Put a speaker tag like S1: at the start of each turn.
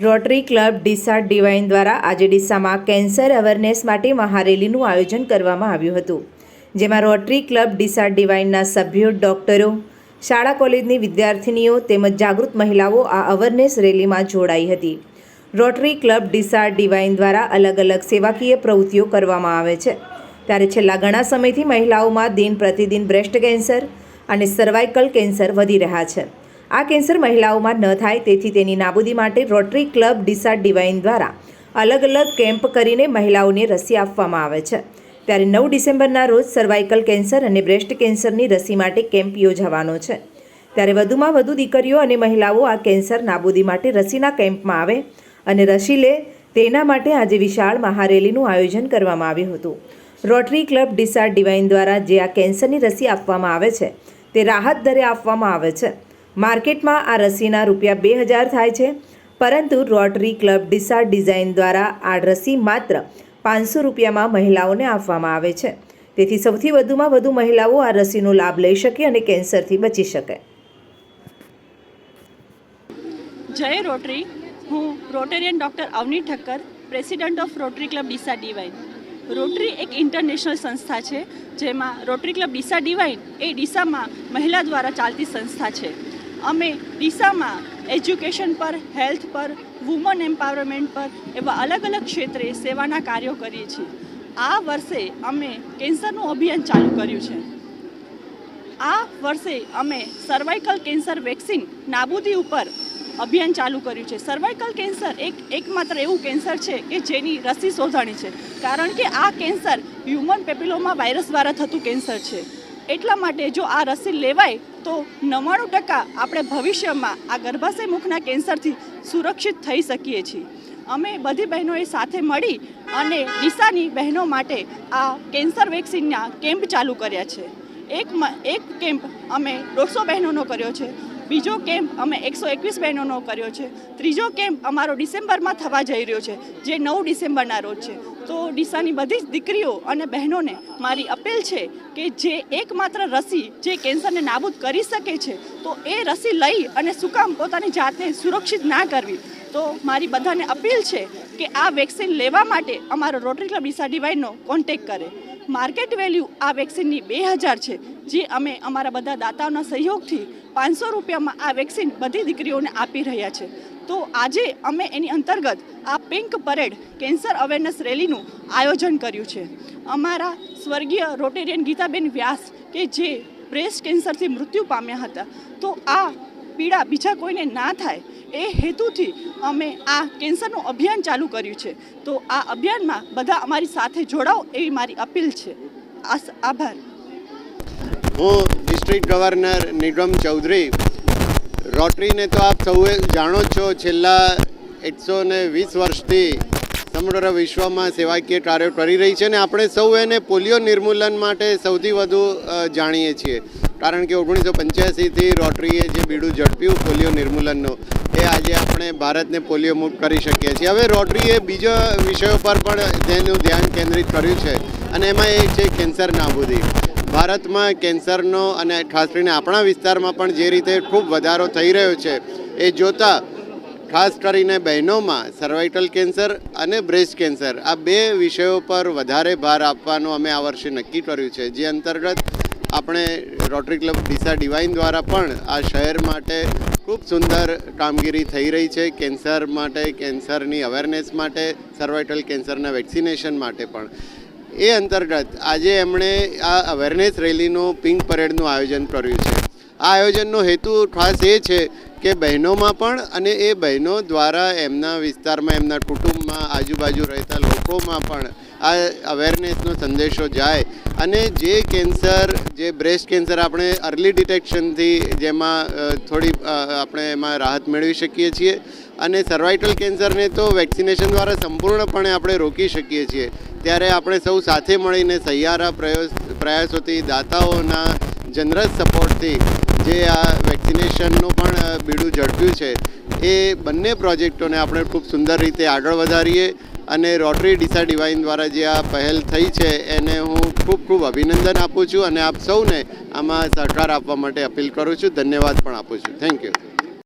S1: Rotary club Deesa divine દ્વારા આજે ડીસામાં cancer awareness માટે મહારેલીનું આયોજન કરવામાં આવ્યું હતું, જેમાં રોટરી ક્લબ ડીસા ડિવાઇનના સભ્યો, ડોક્ટરો, શાળા કોલેજની વિદ્યાર્થિનીઓ તેમજ જાગૃત મહિલાઓ આ અવેરનેસ રેલીમાં જોડાઈ હતી. રોટરી ક્લબ ડીસા ડિવાઇન દ્વારા અલગ અલગ સેવાકીય પ્રવૃત્તિઓ કરવામાં આવે છે. ત્યારે છેલ્લા ઘણા સમયથી મહિલાઓમાં દિન પ્રતિદિન બ્રેસ્ટ કેન્સર અને સર્વાઇકલ કેન્સર વધી રહ્યા છે. આ કેન્સર મહિલાઓમાં ન થાય તેથી તેની નાબૂદી માટે રોટરી ક્લબ ડિસા ડિવાઇન દ્વારા અલગ અલગ કેમ્પ કરીને મહિલાઓને રસી આપવામાં આવે છે. ત્યારે નવ ડિસેમ્બરના રોજ સર્વાઇકલ કેન્સર અને બ્રેસ્ટ કેન્સરની રસી માટે કેમ્પ યોજાવાનો છે. ત્યારે વધુમાં વધુ દીકરીઓ અને મહિલાઓ આ કેન્સર નાબૂદી માટે રસીના કેમ્પમાં આવે અને રસી લે તેના માટે આજે વિશાળ મહારેલીનું આયોજન કરવામાં આવ્યું હતું. રોટરી ક્લબ ડિસાર ડિવાઇન દ્વારા જે આ કેન્સરની રસી આપવામાં આવે છે, તે રાહત દરે આપવામાં આવે છે. માર્કેટમાં આ રસીના રૂપિયા બે હજાર થાય છે. પરંતુ રોટરી ક્લબ ડીસા ડિઝાઇન દ્વારા આ રસી માત્ર પાંચસો રૂપિયામાં મહિલાઓને આપવામાં આવે છે. તેથી સૌથી વધુમાં વધુ મહિલાઓ આ રસીનો લાભ લઈ શકે અને કેન્સરથી બચી શકે.
S2: જય રોટરી. હું Rotarian doctor Avani Thakkar, president of Rotary club Deesa divine. Rotary એક ઇન્ટરનેશનલ સંસ્થા છે, જેમાં રોટરી ક્લબ ડીસા ડિવાઇન એ ડીસામાં મહિલા દ્વારા ચાલતી સંસ્થા છે. અમે ડીસામાં એજ્યુકેશન પર, હેલ્થ પર, વુમન એમ્પાવરમેન્ટ પર એવા અલગ અલગ ક્ષેત્રે સેવાના કાર્યો કરીએ છીએ. આ વર્ષે અમે કેન્સરનું અભિયાન ચાલુ કર્યું છે. આ વર્ષે અમે સર્વાઇકલ કેન્સર વેક્સિન નાબૂદી ઉપર અભિયાન ચાલુ કર્યું છે. સર્વાઇકલ કેન્સર એક, એકમાત્ર એવું કેન્સર છે કે જેની રસી શોધાણી છે. કારણ કે આ કેન્સર હ્યુમન પેપિલોમા વાયરસ દ્વારા થતું કેન્સર છે. એટલા માટે જો આ રસી લેવાય તો નવ્વાણું ટકા આપણે ભવિષ્યમાં આ ગર્ભાશય મુખના કેન્સરથી સુરક્ષિત થઈ શકીએ છીએ. અમે બધી બહેનોએ સાથે મળી અને ડીસાની બહેનો માટે આ કેન્સર વેક્સિનના કેમ્પ ચાલુ કર્યા છે. એક એક કેમ્પ અમે દોઢસો બહેનોનો કર્યો છે. બીજો કેમ્પ અમે એકસો એકવીસ બહેનોનો કર્યો છે. ત્રીજો કેમ્પ અમારો ડિસેમ્બરમાં થવા જઈ રહ્યો છે, જે નવ ડિસેમ્બરના રોજ છે. તો ડીસાની બધી જ દીકરીઓ અને બહેનોને મારી અપીલ છે કે જે એકમાત્ર રસી જે કેન્સરને નાબૂદ કરી શકે છે, તો એ રસી લઈ અને શું કામ પોતાની જાતને સુરક્ષિત ના કરવી. તો મારી બધાને અપીલ છે કે આ વેક્સિન લેવા માટે અમારો રોટરી ક્લબ ડીસા ડિવાઇનનો કોન્ટેક કરે. માર્કેટ વેલ્યુ આ વેક્સિનની બે હજાર છે, જે અમે અમારા બધા દાતાઓના સહયોગથી પાંચસો રૂપિયામાં આ વેક્સિન બધી દીકરીઓને આપી રહ્યા છે. તો આજે અમે એની અંતર્ગત આ પિંક પરેડ કેન્સર અવેરનેસ રેલીનું આયોજન કર્યું છે. અમારા સ્વર્ગીય રોટેરિયન ગીતાબેન વ્યાસ કે જે બ્રેસ્ટ કેન્સરથી મૃત્યુ પામ્યા હતા. તો આ પીડા બીજા કોઈને ના થાય એ હેતુથી અમે આ કેન્સરનું અભિયાન ચાલુ કર્યું છે. તો આ અભિયાનમાં બધા અમારી સાથે જોડાઓ એવી મારી અપીલ છે. આભાર.
S3: હું ડિસ્ટ્રિક્ટ ગવર્નર નિગમ ચૌધરી. રોટરીને તો આપ સૌએ જાણો છો, છેલ્લા એકસો ને વીસ વર્ષથી સમગ્ર વિશ્વમાં સેવાકીય કાર્યો કરી રહી છે અને આપણે સૌ એને પોલિયો નિર્મૂલન માટે સૌથી વધુ જાણીએ છીએ. કારણ કે ઓગણીસો પંચ્યાસીથી રોટરીએ જે બીડું ઝડપ્યું પોલિયો નિર્મૂલનનું, એ આજે આપણે ભારતને પોલિયો મુક્ત કરી શકીએ છીએ. હવે રોટરીએ બીજા વિષયો પર પણ તેનું ધ્યાન કેન્દ્રિત કર્યું છે અને એમાં એ છે કેન્સર નાબૂદી. ભારતમાં કેન્સરનો અને ખાસ કરીને આપણા વિસ્તારમાં પણ જે રીતે ખૂબ વધારો થઈ રહ્યો છે, એ જોતાં ખાસ કરીને બહેનોમાં સર્વાઇકલ કેન્સર અને બ્રેસ્ટ કેન્સર આ બે વિષયો પર વધારે ભાર આપવાનું અમે આ વર્ષે નક્કી કર્યું છે, જે અંતર્ગત આપણે રોટરી ક્લબ ડીસા ડિવાઇન દ્વારા પણ આ શહેર માટે ખૂબ સુંદર કામગીરી થઈ રહી છે. કેન્સર માટે, કેન્સરની અવેરનેસ માટે સર્વાઇકલ કેન્સરના વેક્સિનેશન માટે પણ. એ અંતર્ગત આજે એમણે આ અવેરનેસ રેલીનું પિંક પરેડનું આયોજન કર્યું છે. આ આયોજનનો હેતુ ખાસ એ છે કે બહેનોમાં પણ અને એ બહેનો દ્વારા એમના વિસ્તારમાં, એમના કુટુંબમાં, આજુબાજુ રહેતા લોકોમાં પણ આ અવેરનેસનો સંદેશો જાય. અને જે કેન્સર, જે બ્રેસ્ટ કેન્સર આપણે અર્લી ડિટેક્શનથી જેમાં થોડી આપણે એમાં રાહત મેળવી શકીએ છીએ. અને સર્વાઇકલ કેન્સરને તો વેક્સિનેશન દ્વારા સંપૂર્ણપણે આપણે રોકી શકીએ છીએ. ત્યારે આપણે સૌ સાથે મળીને સહિયારા પ્રયાસ, પ્રયાસોથી, દાતાઓના જનરસ સપોર્ટથી જે આ વેક્સિનેશનનું પણ બીડું ઝડપ્યું છે, એ બંને પ્રોજેક્ટોને આપણે ખૂબ સુંદર રીતે આગળ વધારીએ. અને રોટરી ડીસા ડિવાઇન દ્વારા જે આ પહેલ થઈ છે, એને હું ખૂબ ખૂબ અભિનંદન આપું છું અને આપ સૌને આમાં સહકાર આપવા માટે અપીલ કરું છું. ધન્યવાદ પણ આપું છું. Thank you